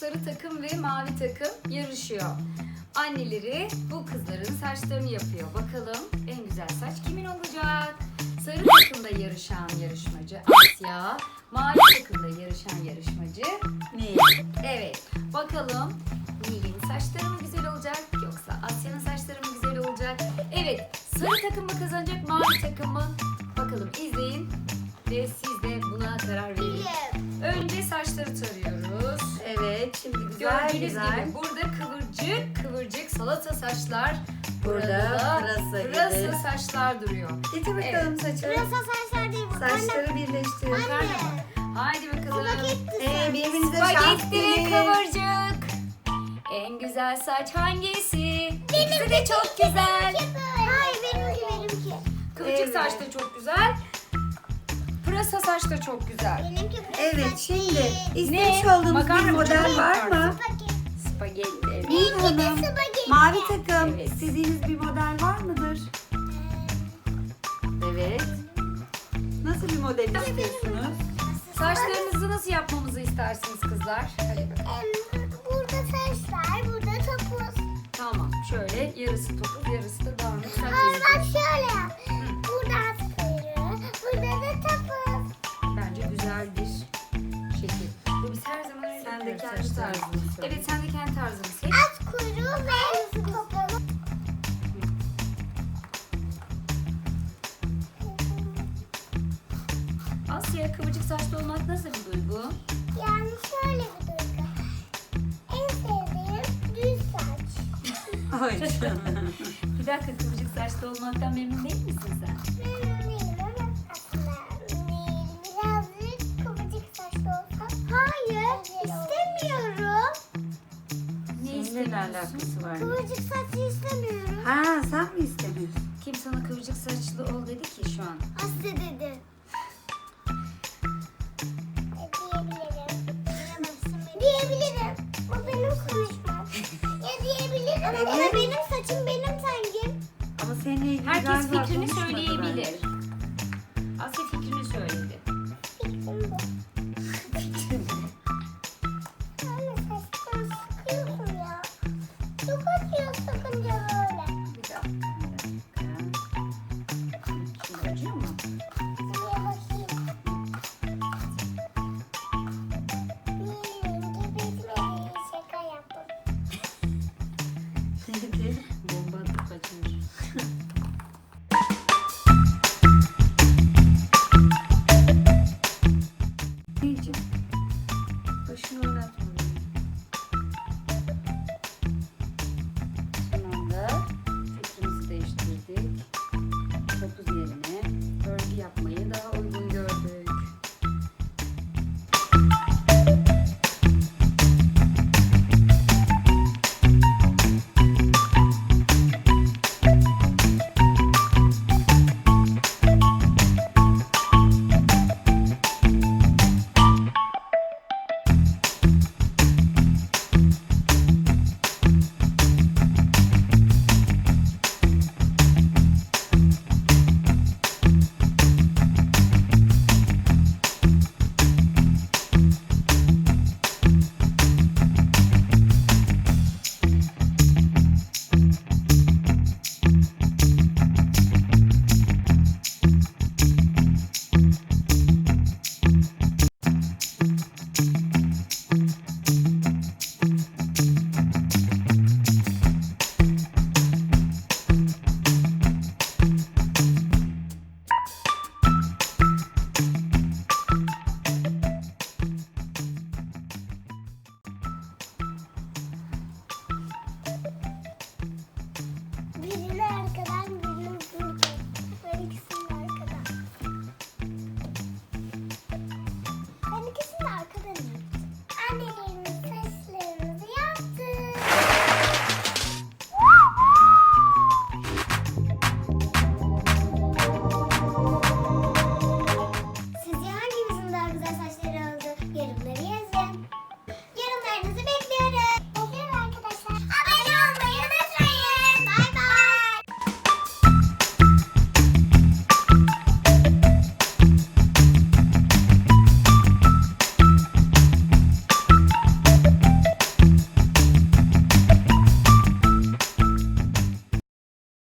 sarı takım ve mavi takım yarışıyor. Anneleri bu kızların saçlarını yapıyor. Bakalım en güzel saç kimin olacak? Sarı takımda yarışan yarışmacı Asya, mavi takımda yarışan yarışmacı Nil. Evet. Bakalım Nil'in saçları mı güzel olacak yoksa Asya'nın saçları mı güzel olacak? Evet. Sarı takım mı kazanacak mavi takım mı? Bakalım izleyin ve siz güzel Gördüğünüz güzel. gibi burada kıvırcık kıvırcık salata saçlar. Burada da pırasa gibi. pırasa saçlar duruyor. Getir bakalım saçını. Pırasa saçlar değil bu. Saçları birleştir. Anne. Haydi bakalım. Ee, birbirinize şans Spagetti kıvırcık. En güzel saç hangisi? İkisi de çok güzel. Hayır benimki benimki. Kıvırcık Evet. saç da çok güzel. Pırasa saç da çok güzel. Benimki Evet şimdi istemiş olduğumuz Makarna bir mı? model Çok var mı? Spagetti. Spagetti. Nil Hanım. spagetti. Mavi takım. Evet. İstediğiniz bir model var mıdır? Evet. Nasıl bir model istiyorsunuz? Saçlarınızı nasıl yapmamızı istersiniz kızlar? Hadi bakalım. Em, Burada saçlar, burada topuz. Tamam. Şöyle yarısı topuz, yarısı da dağınık saç Hayır bak şöyle yap. Burada kendi tarzını söyle. Evet sen de kendi tarzını seç. At kuyruğu ve topuz. Asya kıvırcık saçlı olmak nasıl bir duygu? Yani şöyle bir duygu. En sevdiğim düz saç. Ay. Bir dakika kıvırcık saçlı olmaktan memnun değil misin Ne Seninle ne alakası var? Kıvırcık saçlı istemiyorum. Ha sen mi istemiyorsun? Kim sana kıvırcık saçlı ol dedi ki şu an? Aslı dedi. E, Diyebilirim. Diyebilirim. Bu benim konuşmam. ya diyebilirim. Ama Evet. benim saçım benim rengim. Ama seninle ilgili Herkes galiba fikrini söyleyebilir. Asya fikrini söyledi. Fikrim bu. Çok acıyor